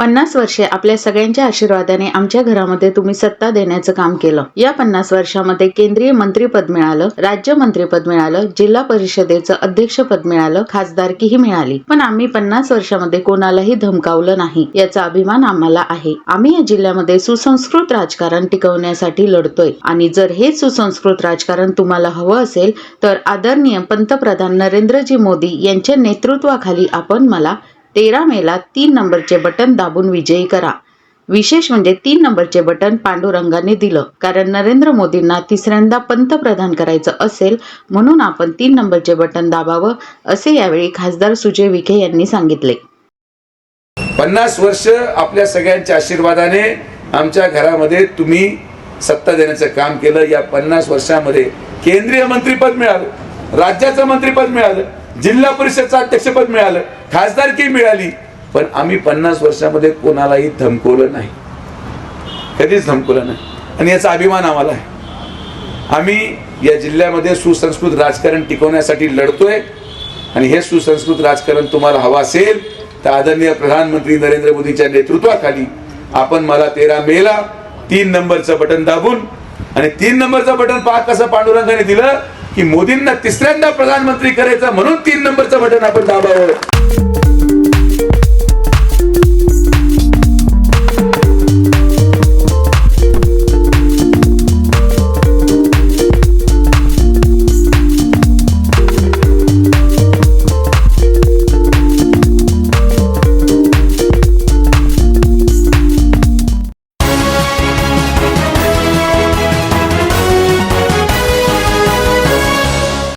पन्नास वर्षे आपल्या सगळ्यांच्या आशीर्वादाने आमच्या घरामध्ये तुम्ही सत्ता देण्याचं काम केलं. या पन्नास वर्षामध्ये केंद्रीय मंत्रीपद मिळालं राज्य मंत्रीपद मिळालं जिल्हा परिषदेचं अध्यक्षपद मिळालं खासदारकीही मिळाली. पण आम्ही पन्नास वर्षामध्ये कोणालाही धमकावलं नाही याचा अभिमान आम्हाला आहे. आम्ही या जिल्ह्यामध्ये सुसंस्कृत राजकारण टिकवण्यासाठी लढतोय. आणि जर हे सुसंस्कृत राजकारण तुम्हाला हवं असेल तर आदरणीय पंतप्रधान नरेंद्रजी मोदी यांच्या नेतृत्वाखाली आपण मला तेरा मेला तीन नंबरचे बटन दाबून विजयी करा. विशेष म्हणजे तीन नंबरचे बटन पांडुरंगाने दिलं. कारण नरेंद्र मोदींना तिसऱ्यांदा पंतप्रधान करायचं असेल म्हणून आपण तीन नंबरचे बटन दाबावं असे यावेळी खासदार सुजय विखे यांनी सांगितले. पन्नास वर्ष आपल्या सगळ्यांच्या आशीर्वादाने आमच्या घरामध्ये तुम्ही सत्ता देण्याचं काम केलं. या पन्नास वर्षामध्ये केंद्रीय मंत्रीपद मिळालं राज्याचं मंत्रीपद मिळालं जिल्हा परिषदचं अध्यक्षपद मिळालं. खासदारकी मिळाली. पण आम्ही पन्नास वर्षामध्ये कोणालाही धमकवलं नाही. कधीच धमकवलं नाही. आणि याचा अभिमान आम्हाला आहे. आम्ही या जिल्ह्यामध्ये सुसंस्कृत राजकारण टिकवण्यासाठी लढतोय. आणि हे सुसंस्कृत राजकारण तुम्हाला हवं असेल तर आदरणीय प्रधानमंत्री नरेंद्र मोदीच्या नेतृत्वाखाली आपण मला तेरा मेला तीन नंबरचं बटन दाबून आणि तीन नंबरचं बटन पहा कसं पांडुरंगाने दिलं की मोदींना तिसऱ्यांदा प्रधानमंत्री करायचं म्हणून तीन नंबरचं बटन आपण दाबावं. you